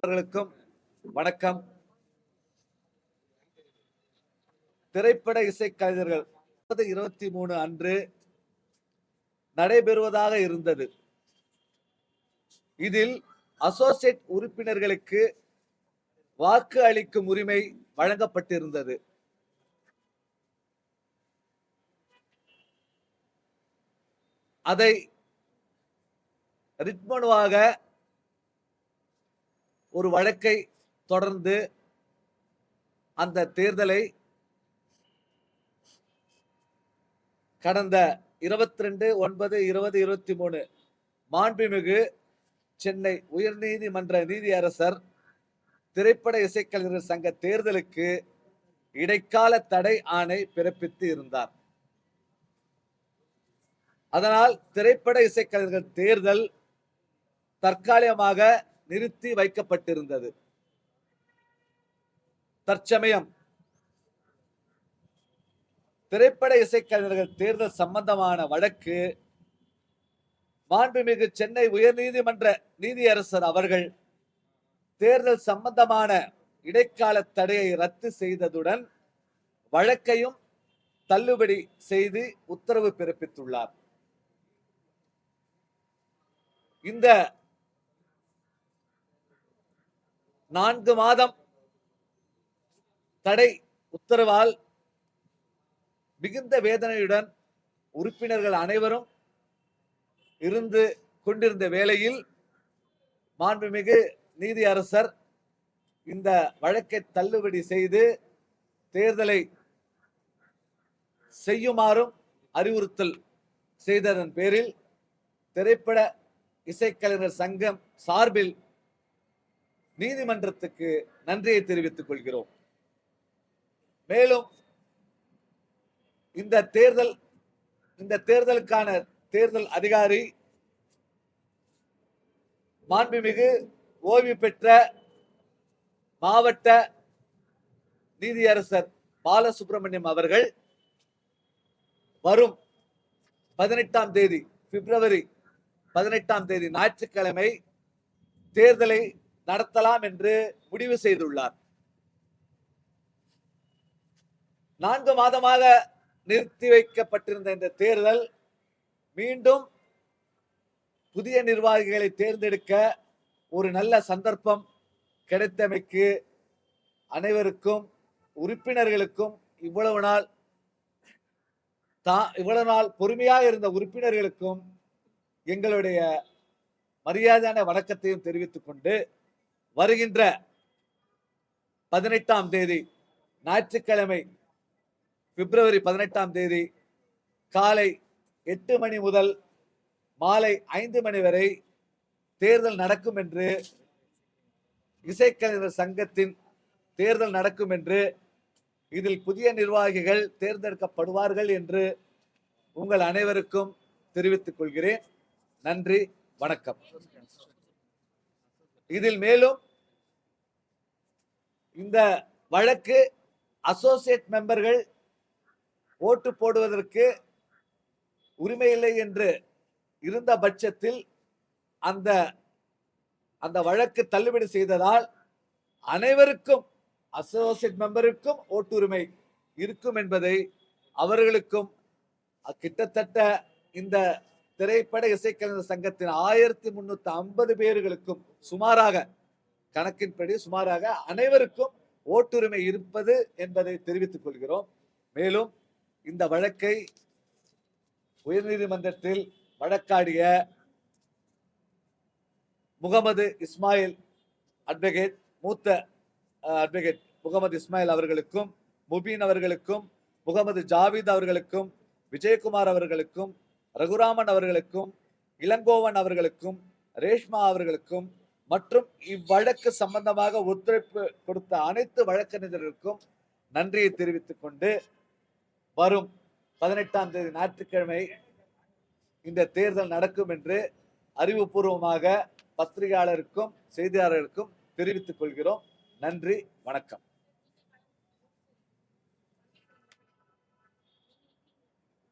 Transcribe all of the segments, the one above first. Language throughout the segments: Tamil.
அவர்களுக்கும் வணக்கம். திரைப்பட இசைக்கலைஞர்கள் இருபத்தி மூணு அன்று நடைபெறுவதாக இருந்தது. இதில் அசோசியேட் உறுப்பினர்களுக்கு வாக்கு அளிக்கும் உரிமை வழங்கப்பட்டிருந்தது. அதை ரிட்மனுவாக ஒரு வழக்கை தொடர்ந்து அந்த தேர்தலை கடந்த இருபத்தி ரெண்டு ஒன்பது இருபது இருபத்தி மூணு மாண்புமிகு சென்னை உயர்நீதிமன்ற நீதியரசர் திரைப்பட இசைக்கலைஞர்கள் சங்க தேர்தலுக்கு இடைக்கால தடை ஆணை பிறப்பித்து இருந்தார். அதனால் திரைப்பட இசைக்கலைஞர்கள் தேர்தல் தற்காலிகமாக நிறுத்தி வைக்கப்பட்டிருந்தது. தற்சமயம் திரைப்பட இசைக்கலைஞர்கள் தேர்தல் சம்பந்தமான வழக்கு மாண்புமிகு சென்னை உயர்நீதிமன்ற நீதியரசர் அவர்கள் தேர்தல் சம்பந்தமான இடைக்கால தடையை ரத்து செய்ததுடன் வழக்கையும் தள்ளுபடி செய்து உத்தரவு பிறப்பித்துள்ளார். இந்த நான்கு மாதம் தடை உத்தரவால் மிகுந்த வேதனையுடன் உறுப்பினர்கள் அனைவரும் இருந்து கொண்டிருந்த வேளையில் மாண்புமிகு நீதி அரசர் இந்த வழக்கை தள்ளுபடி செய்து தேர்தலை செய்யுமாறும் அறிவுறுத்தல் செய்ததன் பேரில் திரைப்பட இசைக்கலைஞர் சங்கம் சார்பில் நீதிமன்றத்துக்கு நன்றியை தெரிவித்துக் கொள்கிறோம். மேலும் இந்த தேர்தல் இந்த தேர்தலுக்கான தேர்தல் அதிகாரி மாண்புமிகு ஓய்வு பெற்ற மாவட்ட நீதியரசர் பாலசுப்ரமணியம் அவர்கள் வரும் பதினெட்டாம் தேதி பிப்ரவரி பதினெட்டாம் தேதி ஞாயிற்றுக்கிழமை தேர்தலை நடத்தலாம் என்று முடிவு செய்துள்ளார். நான்கு மாதமாக நிறுத்தி வைக்கப்பட்டிருந்த இந்த தேர்தல் மீண்டும் புதிய நிர்வாகிகளை தேர்ந்தெடுக்க ஒரு நல்ல சந்தர்ப்பம் கிடைத்தமைக்கு அனைவருக்கும் உறுப்பினர்களுக்கும் இவ்வளவு நாள் தான் இவ்வளவு நாள் பொறுமையாக இருந்த உறுப்பினர்களுக்கும் எங்களுடைய மரியாதையான வணக்கத்தையும் தெரிவித்துக் கொண்டு வருகின்ற பதினெட்டாம் தேதி ஞாயிற்றுக்கிழமை பிப்ரவரி பதினெட்டாம் தேதி காலை எட்டு மணி முதல் மாலை ஐந்து மணி வரை தேர்தல் நடக்கும் என்று இசைக்கலைஞர் சங்கத்தின் தேர்தல் நடக்கும் என்று இதில் புதிய நிர்வாகிகள் தேர்ந்தெடுக்கப்படுவார்கள் என்று உங்கள் அனைவருக்கும் தெரிவித்துக் கொள்கிறேன். நன்றி வணக்கம். இதில் மேலும் இந்த வழக்கு அசோசியேட் மெம்பர்கள் ஓட்டு போடுவதற்கு உரிமை இல்லை என்று இருந்த பட்சத்தில் அந்த அந்த வழக்கு தள்ளுபடி செய்ததால் அனைவருக்கும் அசோசியேட் மெம்பருக்கும் ஓட்டுரிமை இருக்கும் என்பதை அவர்களுக்கும் கிட்டத்தட்ட இந்த திரைப்பட இசைக்கலைஞர் சங்கத்தின் ஆயிரத்தி முன்னூத்தி ஐம்பது பேர்களுக்கும் சுமாராக கணக்கின்படி சுமாராக அனைவருக்கும் ஓட்டுரிமை இருப்பது என்பதை தெரிவித்துக் கொள்கிறோம். மேலும் இந்த வழக்கை உயர்நீதிமன்றத்தில் வழக்காடிய முகமது இஸ்மாயில் அட்வொகேட் மூத்த அட்வொகேட் முகமது இஸ்மாயில் அவர்களுக்கும் முபீன் அவர்களுக்கும் முகமது ஜாவித் அவர்களுக்கும் விஜயகுமார் அவர்களுக்கும் ரகுராமன் அவர்களுக்கும் இளங்கோவன் அவர்களுக்கும் ரேஷ்மா அவர்களுக்கும் மற்றும் இவ்வழக்கு சம்பந்தமாக ஒத்துழைப்பு கொடுத்த அனைத்து வழக்கறிஞர்களுக்கும் நன்றியை தெரிவித்துக் கொண்டு வரும் பதினெட்டாம் தேதி ஞாயிற்றுக்கிழமை இந்த தேர்தல் நடக்கும் என்று அறிவுபூர்வமாக பத்திரிகையாளருக்கும் செய்தியாளருக்கும் தெரிவித்துக் கொள்கிறோம். நன்றி வணக்கம்.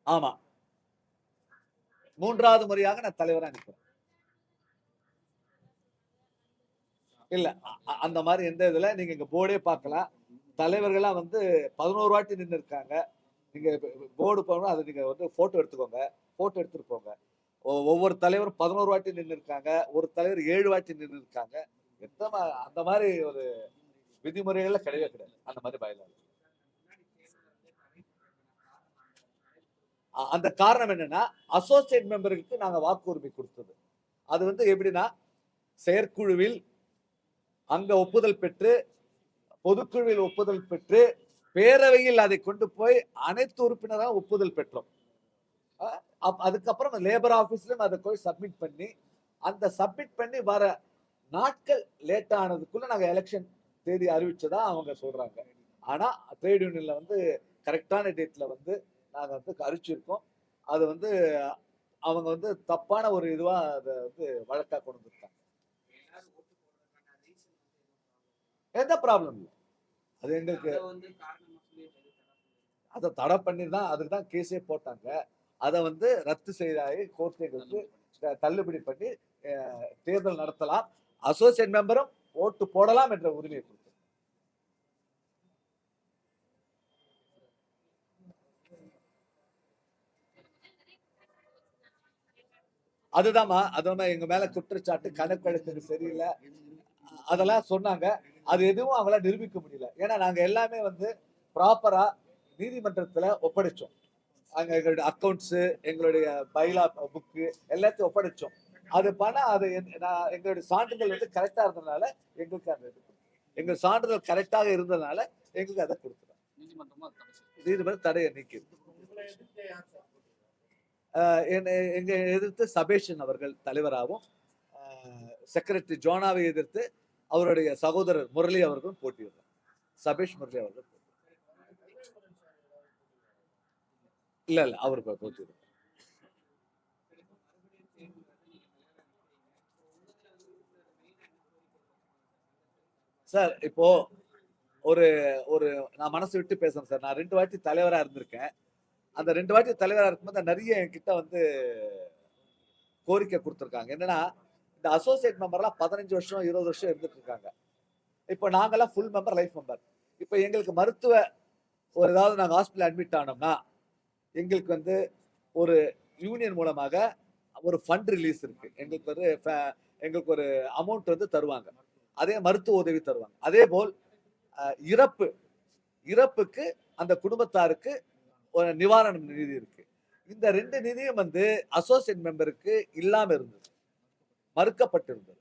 ஆமா. மூன்றாவது முறையாக நான் தலைவராக நிற்கிறேன் இல்ல அ- அந்த மாதிரி எந்த இதுல நீங்க இங்க போர்டே பார்க்கலாம். தலைவர்கள்லாம் வந்து பதினோரு வாட்டி நின்று இருக்காங்க. நீங்க போர்டு போகணும் அதை நீங்க வந்து போட்டோ எடுத்துக்கோங்க. போட்டோ எடுத்துட்டு போங்க. ஒவ்வொரு தலைவரும் பதினோரு வாட்டி நின்று இருக்காங்க. ஒரு தலைவர் ஏழு வாட்டி நின்று இருக்காங்க. எத்தனை அந்த மாதிரி ஒரு விதிமுறைகள்ல கிடையவே கிடையாது. அந்த மாதிரி பயலாது அந்த காரணம் என்னன்னா அசோசியேட் மெம்பருக்கு நாங்கள் வாக்குரிமை கொடுத்தது. அது வந்து எப்படின்னா செயற்குழுவில் அங்க ஒப்புதல் பெற்று பொதுக்குழுவில் ஒப்புதல் பெற்று பேரவையில் அதை கொண்டு போய் அனைத்து உறுப்பினராக ஒப்புதல் பெற்றோம். அப்- அதுக்கப்புறம் லேபர் ஆபீஸ்லயும் அதை போய் சப்மிட் பண்ணி அந்த சப்மிட் பண்ணி வர நாட்கள் லேட் ஆனதுக்குள்ள நாங்கள் எலெக்ஷன் தேதி அறிவிச்சதா அவங்க சொல்றாங்க. ஆனா ட்ரேட் யூனியன்ல வந்து கரெக்டான டேட்ல வந்து நாங்க வந்து அறிவிச்சிருக்கோம் அது வந்து அவங்க வந்து தப்பான ஒரு இதுவா அதை வந்து வழக்கா கொண்டு வந்திருக்காங்க எந்த ப்ராப்ளம் இல்லை. அது எங்களுக்கு அதை தடை பண்ணி தான் அதுக்கு தான் கேஸே போட்டாங்க. அதை வந்து ரத்து செய்தாய் கோர்ட் எங்களுக்கு தள்ளுபடி பண்ணி தேர்தல் நடத்தலாம். அசோசியேட் மெம்பரும் ஓட்டு போடலாம் என்ற உரிமையை கொடுத்தது அதுதாம்மா அதுதான் எங்க மேல குற்றச்சாட்டு கணக்கெடுப்பு சரியில்லை. அதெல்லாம் சொன்னாங்க. அது எதுவும் அவங்களால நிரூபிக்க முடியல. ஏன்னா நாங்க எல்லாமே வந்து ப்ராப்பரா நீதிமன்றத்துல ஒப்படைச்சோம். அங்க எங்களுடைய அக்கௌண்ட்ஸ் எங்களுடைய பைலா புக்கு எல்லாத்தையும் ஒப்படைச்சோம். அது பணம் அது நான் எங்களுடைய சான்றிதழ் வந்து கரெக்டா இருந்ததுனால எங்களுக்கு அந்த இது. எங்க சான்றிதழ் கரெக்டாக இருந்ததுனால எங்களுக்கு அதை கொடுத்துருவோம். நீதிமன்றம் தடையை நீக்கிது ஆஹ் என்னை- எதிர்த்து சபேஷன் அவர்கள் தலைவராகவும் செக்ரட்டரி ஜோனாவை எதிர்த்து அவருடைய சகோதரர் முரளி அவர்களும் போட்டியிடுறார் சபேஷ் முரளி அவர்கள் போட்டி- இல்ல இல்ல அவர் போட்டியிடுறார் சார் இப்போ ஒரு ஒரு நான் மனசு விட்டு பேசுறேன் சார். நான் ரெண்டு வாட்டி தலைவரா இருந்திருக்கேன். அந்த ரெண்டு வாட்டி தலைவராக இருக்கும்போது நிறைய என்கிட்ட வந்து கோரிக்கை கொடுத்துருக்காங்க. என்னன்னா இந்த அசோசியேட் மெம்பர்லாம் பதினஞ்சு வருஷம் இருபது வருஷம் இருந்துட்டு இருக்காங்க. இப்போ நாங்கள்லாம் ஃபுல் மெம்பர் லைஃப் மெம்பர் இப்போ எங்களுக்கு மருத்துவ ஒரு ஏதாவது நாங்கள் ஹாஸ்பிட்டல் அட்மிட் ஆனோம்னா எங்களுக்கு வந்து ஒரு யூனியன் மூலமாக ஒரு ஃபண்ட் ரிலீஸ் இருக்கு. எங்களுக்கு ஒரு எங்களுக்கு ஒரு அமௌண்ட் வந்து தருவாங்க. அதே மருத்துவ உதவி தருவாங்க. அதே போல் இறப்பு இறப்புக்கு அந்த குடும்பத்தாருக்கு ஒரு நிவாரண நிதி இருக்கு. இந்த ரெண்டு நிதியும் வந்து அசோசியேட் மெம்பருக்கு இல்லாம இருந்தது. மறுக்கப்பட்டிருந்தது.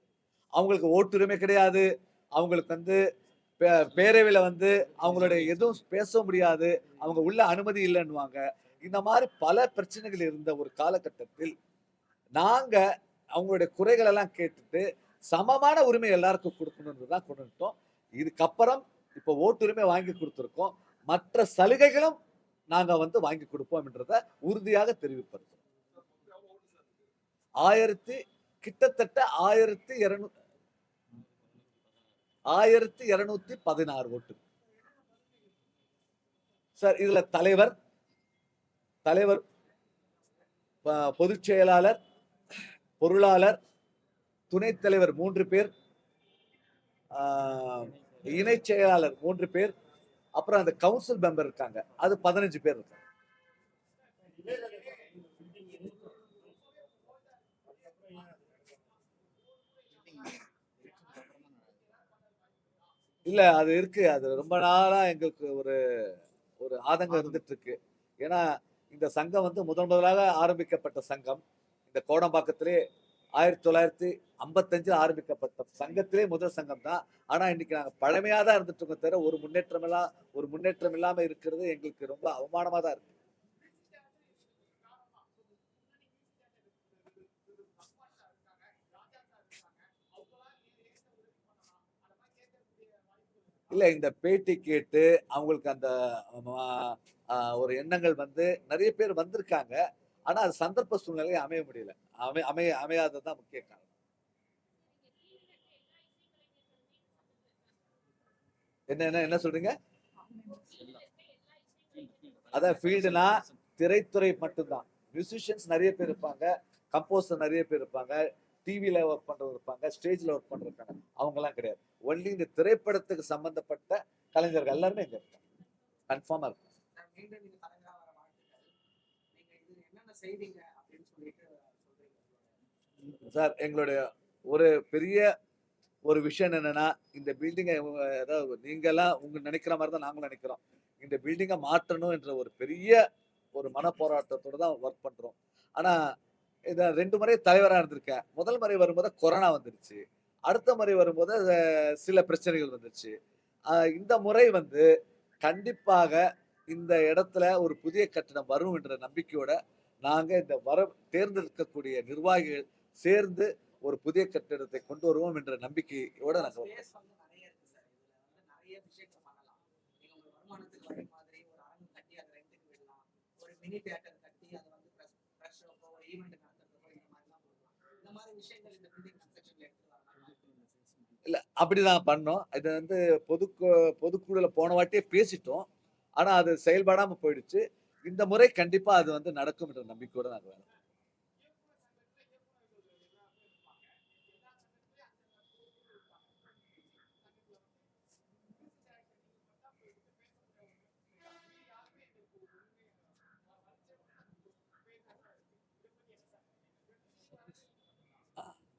அவங்களுக்கு ஓட்டுரிமை கிடையாது. அவங்களுக்கு வந்து பே- வந்து அவங்களுடைய எதுவும் பேச முடியாது. அவங்க உள்ள அனுமதி இல்லைன்னுவாங்க. இந்த மாதிரி பல பிரச்சனைகள் இருந்த ஒரு காலகட்டத்தில் நாங்கள் அவங்களுடைய குறைகள் எல்லாம் கேட்டுட்டு சமமான உரிமை எல்லாருக்கும் கொடுக்கணும்னு தான் கொண்டு வந்துட்டோம் இதுக்கப்புறம் இப்போ ஓட்டுரிமை வாங்கி கொடுத்துருக்கோம். மற்ற சலுகைகளும் நாங்கள் வந்து வாங்கி கொடுப்போம்ன்றத உறுதியாக தெரிவிப்பது. ஆயிரத்தி கிட்டத்தட்ட ஆயிரத்தி இருநூ ஆயிரத்தி இருநூத்தி பதினாறு ஓட்டு. சார் இதுல தலைவர் தலைவர் பொதுச் செயலாளர் பொருளாளர் துணைத் தலைவர் மூன்று பேர் ஆஹ், இணைச் செயலாளர் மூன்று பேர் அப்புறம் அந்த கவுன்சில் மெம்பர் இருக்காங்க. அது பதினஞ்சு பேர் இருக்காங்க. இல்ல அது இருக்கு. அது ரொம்ப நாளா எங்களுக்கு ஒரு ஒரு ஆதங்கம் இருந்துட்டு இருக்கு ஏன்னா இந்த சங்கம் வந்து முதன் முதலாக ஆரம்பிக்கப்பட்ட சங்கம். இந்த கோடம்பாக்கத்திலே ஆயிரத்தி தொள்ளாயிரத்தி ஐம்பத்தஞ்சில் ஆரம்பிக்கப்பட்ட சங்கத்திலே முதல் சங்கம் தான் ஆனால் இன்னைக்கு நாங்கள் பழமையாக தான் இருந்துட்டு இருக்கோம் தவிர ஒரு முன்னேற்றம் எல்லாம் ஒரு முன்னேற்றம் இல்லாமல் இருக்கிறது எங்களுக்கு ரொம்ப அவமானமாக தான் இருக்கு. இல்லை இந்த பேட்டி கேட்டு அவங்களுக்கு அந்த ஒரு எண்ணங்கள் வந்து நிறைய பேர் வந்திருக்காங்க. ஆனால் அது சந்தர்ப்ப சூழ்நிலை அமைய முடியல. அமை அமைய அமையாததுதான் முக்கிய காரணம். என்ன என்ன என்ன சொல்றீங்க? அதான் ஃபீல்டுனா திரைத்துறை மட்டும்தான். மியூசிஷியன்ஸ் நிறைய பேர் இருப்பாங்க கம்போசர் நிறைய பேர் இருப்பாங்க டிவியில் ஒர்க் பண்றவங்க இருப்பாங்க ஸ்டேஜ்ல ஒர்க் பண்ணுறாங்க அவங்கெல்லாம் கிடையாது. ஒன்லி இந்த திரைப்படத்துக்கு சம்மந்தப்பட்ட கலைஞர்கள் எல்லாருமே இங்க இருக்காங்க. கன்ஃபார்மாக இருக்கும் சார், எங்களுடைய ஒரு பெரிய ஒரு விஷயம் என்னன்னா இந்த பில்டிங்கை ஏதாவது நீங்களாம் உங்க நினைக்கிற மாதிரி தான் நாங்களும் நினைக்கிறோம். இந்த பில்டிங்கை மாற்றணும் என்ற ஒரு பெரிய ஒரு மன தான் ஒர்க் பண்ணுறோம் ஆனால் இதை ரெண்டு முறை தலைவராக இருந்திருக்கேன். முதல் முறை வரும்போது கொரோனா வந்துருச்சு. அடுத்த முறை வரும்போது சில பிரச்சனைகள் வந்துருச்சு. இந்த முறை வந்து கண்டிப்பாக இந்த இடத்துல ஒரு புதிய கட்டணம் வரும் என்ற நம்பிக்கையோட நாங்கள் இந்த வர தேர்ந்தெடுக்கக்கூடிய நிர்வாகிகள் சேர்ந்து ஒரு புதிய கட்டிடத்தை கொண்டு வருவோம் என்ற நம்பிக்கையோட நாங்க work ஸ்பேஸ் வந்து நிறைய இருக்கு சார் இதுல வந்து நிறைய விஷயங்கள் பண்ணலாம். நீங்க உங்க வருமானத்துக்கு வர மாதிரி ஒரு அரங்கு கட்டி அதை ரெண்டுக்கு விடலாம் ஒரு மினி தியேட்டர் கட்டி அதை வந்து ப்ரெஸ் ப்ரெஸ் ஷோக்கோ ஒரு ஈவெண்ட் நடத்துறதுக்கோ இந்த மாதிரிலாம் கொடுக்கலாம் இந்த மாதிரி விஷயங்கள் இந்த பில்டிங் கன்ஸ்ட்ரக்ஷன்ல எடுத்து வரலாம். இல்ல அப்படிதான் பண்ணோம். இது வந்து பொது பொதுக்குழுல போன வாட்டியே பேசிட்டோம். ஆனா அது செயல்படாம போயிடுச்சு. இந்த முறை கண்டிப்பா அது வந்து நடக்கும் என்ற நம்பிக்கையோட நாங்க வேலை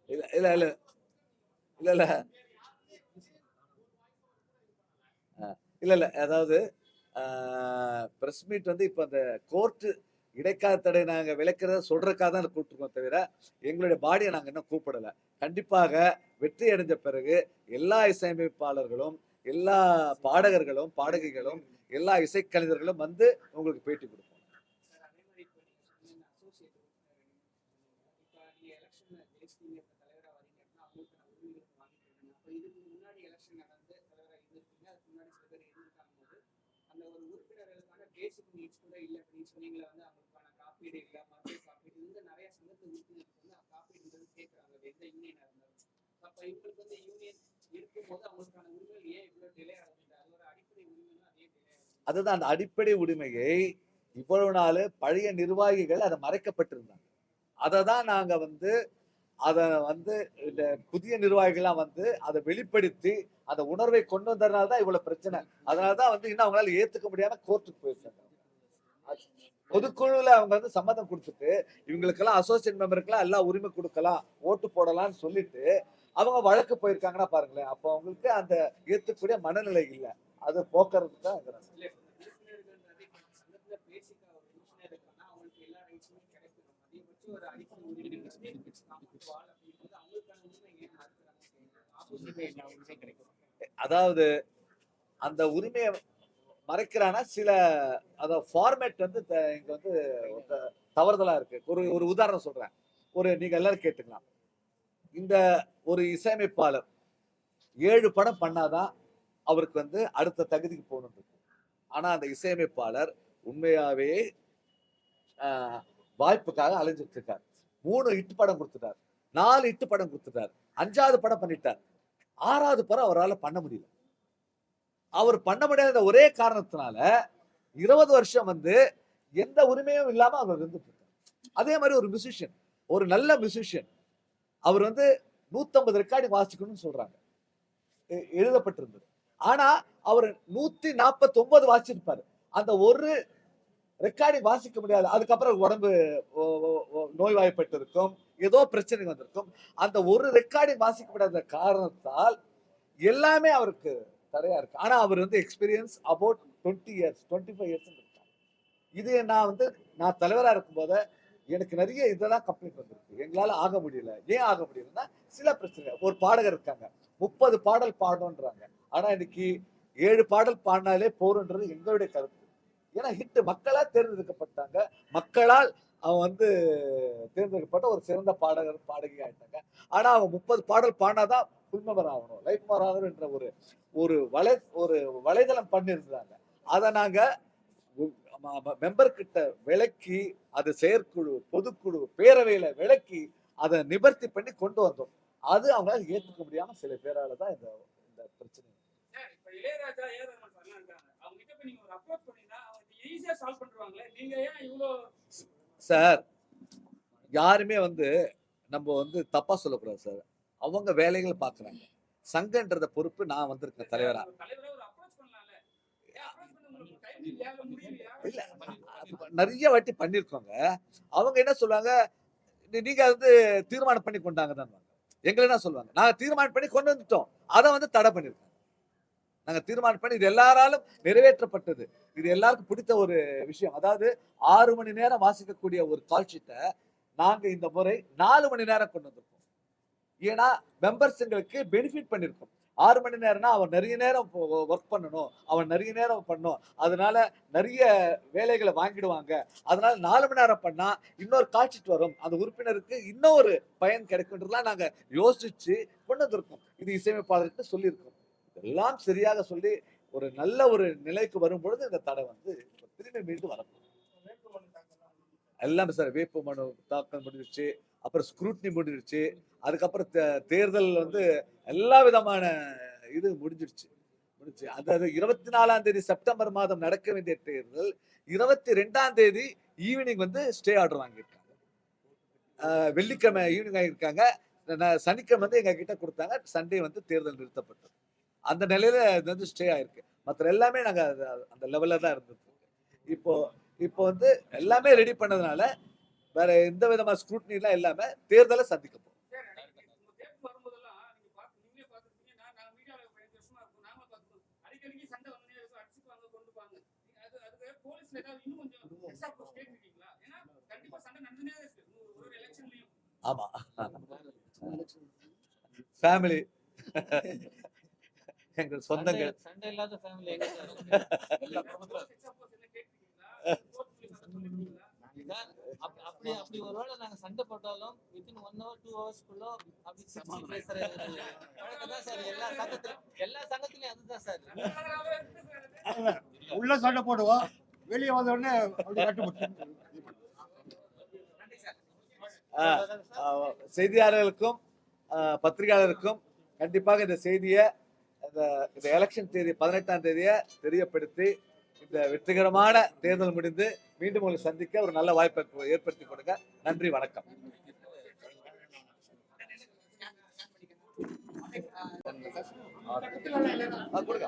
இல்ல இல்ல இல்ல. இல்ல இல்ல. ஆ, இல்ல இல்ல. அதாவது பிரஸ் மீட் வந்து இப்ப அந்த கோர்ட்டு இடைக்கால தடை நாங்க விளக்குறத சொல்றதுக்காக தான் கூப்பிட்டுருக்கோம் தவிர எங்களுடைய பாடியை நாங்க இன்னும் கூப்பிடல. கண்டிப்பாக வெற்றி அடைஞ்ச பிறகு எல்லா இசையமைப்பாளர்களும் எல்லா பாடகர்களும் பாடகிகளும் எல்லா இசைக்கலைஞர்களும் வந்து உங்களுக்கு பேட்டி கொடுப்போம் சார் அதே மாதிரி இப்போ நீங்க சொன்னீங்க அசோசியேட் இப்போ நீங்க எலெக்ஷன்ல ஜெயிச்சிட்டீங்க இப்போ தலைவரா வரீங்க அப்படின்னா அவங்களுக்கு நான் உரிமைகள் வாங்கிட்டு இருக்கீங்க அப்போ இதுக்கு முன்னாடி எலெக்ஷன் நடந்து தலைவரா இருந்திருக்கீங்க அதுக்கு முன்னாடி சில பேர் இருந்திருக்காங்க போது அந்த ஒரு உறுப்பினர்களுக்கான நீட்ஸ் கூட இல்லை அப்படின்னு சொன்னீங்களே? வந்து அவங்களுக்கான காப்பீடு இல்லை மருத்துவ காப்பீடு. இந்த நிறைய சங்கத்து உறுப்பினருக்கு வந்து காப்பீடுன்றது கேட்குறாங்க எந்த யூனியனாக இருந்தாலும். அப்ப இவங்களுக்கு வந்து யூனியன் இருக்கும்போது அவங்களுக்கான உரிமைகள் ஏன் இவ்வளவு டிலே ஆகுது? அதோட அடிப்படை உரிமைகள் அதே டிலே அதுதான் அந்த அடிப்படை உரிமையை இவ்வளவு நாள் பழைய நிர்வாகிகள் அதை மறைக்கப்பட்டிருந்தாங்க. அதை தான் நாங்கள் வந்து அதை வந்து இந்த புதிய நிர்வாகிகள்லாம் வந்து அதை வெளிப்படுத்தி அந்த உணர்வை கொண்டு வந்ததுனால தான் இவ்வளோ பிரச்சனை. அதனால தான் வந்து இன்னும் அவங்களால ஏற்றுக்க முடியாமல் கோர்ட்டுக்கு போயிருக்காங்க. பொதுக்குழுல அவங்க வந்து சம்மதம் கொடுத்துட்டு இவங்களுக்கெல்லாம் அசோசியேட் மெம்பருக்கெல்லாம் எல்லாம் உரிமை கொடுக்கலாம் ஓட்டு போடலாம்னு சொல்லிட்டு அவங்க வழக்கு போயிருக்காங்கன்னா பாருங்களேன். அப்போ அவங்களுக்கு அந்த ஏத்துக்கூடிய மனநிலை இல்லை. அது போக்குறதுக்கு தான் அதாவது அந்த உரிமையை மறைக்கிறானா? சில அத ஃபார்மேட் வந்து த- இங்க வந்து தவறுதலா இருக்கு. ஒரு ஒரு உதாரணம் சொல்றேன். ஒரு நீங்க எல்லாரும் கேட்டுக்கலாம். இந்த ஒரு இசையமைப்பாளர் ஏழு படம் பண்ணாதான் அவருக்கு வந்து அடுத்த தகுதிக்கு போகணும் இருக்கு ஆனா அந்த இசையமைப்பாளர் உண்மையாவே வாய்ப்புக்காக அலைஞ்சிட்டு இருக்கார். மூணு இட்டு படம் கொடுத்துட்டார். நாலு இட்டு படம் கொடுத்துட்டார். அஞ்சாவது படம் பண்ணிட்டார். ஆறாவது படம் அவரால் பண்ண முடியல. அவர் பண்ண முடியாத ஒரே காரணத்தினால இருபது வருஷம் வந்து எந்த உரிமையும் இல்லாம அவர் இருந்துட்டு இருக்கார். அதே மாதிரி ஒரு மியூசிஷியன் ஒரு நல்ல மியூசிஷியன் அவர் வந்து நூத்தம்பது ரெக்கார்டிங் வாசிக்கணும்னு சொல்றாங்க. எ- எழுதப்பட்டிருந்தது. ஆனா அவர் நூத்தி நாற்பத்தி ஒன்பது வாசிச்சிருப்பாரு. அந்த ஒரு ரெக்கார்டிங் வாசிக்க முடியாது. அதுக்கப்புறம் உடம்பு நோய்வாய்ப்பட்டு இருக்கும் ஏதோ பிரச்சனை வந்திருக்கும். அந்த ஒரு ரெக்கார்டிங் வாசிக்க முடியாத காரணத்தால் எல்லாமே அவருக்கு தடையா இருக்கு. ஆனா அவர் வந்து experience about twenty years twenty five years இது நான் வந்து நான் தலைவரா இருக்கும்போது எனக்கு நிறைய இதெல்லாம் கம்ப்ளைண்ட் வந்திருக்கு. எங்களால ஆக முடியல. ஏன் ஆக முடியலன்னா சில பிரச்சனை ஒரு பாடகர் இருக்காங்க. முப்பது பாடல் பாடணுன்றாங்க ஆனா இன்னைக்கு ஏழு பாடல் பாடினாலே போறன்றது எங்களுடைய கருத்து. ஏன்னா ஹிட் மக்களா தேர்ந்தெடுக்கப்பட்டாங்க. மக்களால் அவன் வந்து தேர்ந்தெடுக்கப்பட்ட ஒரு சிறந்த பாடகர் பாடகி ஆயிட்டாங்க. ஆனால் அவன் முப்பது பாடல் பாடினாதான் ஃபுல் ஆகணும். லைஃப் மெம்பர் ஆகணும் என்ற ஒரு ஒரு வலை ஒரு வலைதளம் பண்ணியிருந்தாங்க. அதை நாங்கள் மெம்பர் கிட்ட விளக்கி அது செயற்குழு பொதுக்குழு பேரவையில விளக்கி அதை நிவர்த்தி பண்ணி கொண்டு வந்தோம். அது அவங்களால ஏற்றுக்க முடியாம சில பேரால தான் இந்த இந்த பிரச்சனை. இளையராஜா ஈஸியா சால்வ் பண்ணிடுவாங்க நீங்க ஏன் இவ்வளோ சார் யாருமே வந்து நம்ம வந்து தப்பா சொல்லக்கூடாது சார். அவங்க வேலைகளை பாக்குறாங்க சங்கன்றத பொறுப்பு நான் வந்திருக்கேன் தலைவரா. இல்ல நிறைய வாட்டி பண்ணிருக்கோங்க அவங்க என்ன சொல்லுவாங்க நீ- நீங்க வந்து தீர்மானம் பண்ணி கொண்டாங்க தான் எங்களை என்ன சொல்லுவாங்க? நாங்க தீர்மானம் பண்ணி கொண்டு வந்துட்டோம். அதை வந்து தடை பண்ணிருக்கோம் நாங்க தீர்மானம் பண்ணி இது எல்லாராலும் நிறைவேற்றப்பட்டது. இது எல்லாருக்கும் பிடித்த ஒரு விஷயம். அதாவது ஆறு மணி நேரம் வாசிக்கக்கூடிய ஒரு கால்ஷீட்டை நாங்கள் நாங்க இந்த முறை நாலு மணி நேரம் கொண்டு வந்திருக்கோம். ஏன்னா மெம்பர்ஸ் எங்களுக்கு பெனிஃபிட் பண்ணிருக்கோம் ஆறு மணி நேரம்னா அவன் நிறைய நேரம் ஒர்க் பண்ணணும். அவன் நிறைய நேரம் பண்ணும். அதனால நிறைய வேலைகளை வாங்கிடுவாங்க. அதனால நாலு மணி நேரம் பண்ணா இன்னொரு காட்சிட்டு வரும். அந்த உறுப்பினருக்கு இன்னொரு பயன் கிடைக்கும்ன்றதுலாம் நாங்க யோசிச்சு கொண்டு வந்திருக்கோம். இது இசையமைப்பாளருக்கு சொல்லியிருக்கோம். இதெல்லாம் சரியாக சொல்லி ஒரு நல்ல ஒரு நிலைக்கு வரும் பொழுது இந்த தடை வந்து திரும்பி மீண்டும் வரப்போகுது. எல்லாமே சார் வேட்பு மனு தாக்கல் முடிஞ்சிருச்சு அப்புறம் ஸ்க்ரூட்னி முடிஞ்சிருச்சு அதுக்கப்புறம் தே- தேர்தல் வந்து எல்லா விதமான இது முடிஞ்சிருச்சு. முடிஞ்சு அதாவது இருபத்தி நாலாம் தேதி செப்டம்பர் மாதம் நடக்க வேண்டிய தேர்தல் இருபத்தி ரெண்டாம் தேதி ஈவினிங் வந்து ஸ்டே ஆர்டர் வாங்கியிருக்காங்க. வெள்ளிக்கிழமை ஈவினிங் வாங்கியிருக்காங்க சனிக்கிழமை வந்து எங்ககிட்ட கொடுத்தாங்க. சண்டே வந்து தேர்தல் நிறுத்தப்பட்டது. அந்த நிலையில இது வந்து ஸ்டே ஆயிருக்கு. மற்ற எல்லாமே நாங்க அது- அந்த லெவல்ல தான் இருந்தது. இப்போ இப்போ வந்து எல்லாமே ரெடி பண்ணதுனால வேற எந்த விதமான ஸ்க்ரூட்னிலாம் இல்லாம தேர்தலை சந்திக்க நீங்களே ஆமா. ஃபேமிலி எங்கள் சொந்தங்கள். சண்டை இல்லாத ஃபேமிலி அப்படி அப்படி ஒருவேளை நாங்க சண்டை போட்டாலும் வித்தின் ஒன் ஹவர் டூ ஹவர்ஸ்க்குள்ள அப்படி சிரிச்சு பேசுற வழக்கம் தான் சார். எல்லா சங்கத்திலும் எல்லா சங்கத்திலயும் அதுதான் சார். உள்ள சண்டை போடுவோம். வெளியே வந்த உடனே செய்தியாளர்களுக்கும் பத்திரிகையாளருக்கும் கண்டிப்பாக இந்த செய்தியை இந்த இந்த எலெக்ஷன் தேதி பதினெட்டாம் தேதியை தெரியப்படுத்தி இந்த வெற்றிகரமான தேர்தல் முடிந்து மீண்டும் உங்களை சந்திக்க ஒரு நல்ல வாய்ப்பை ஏற்படுத்தி கொடுங்க. நன்றி வணக்கம். பாருங்க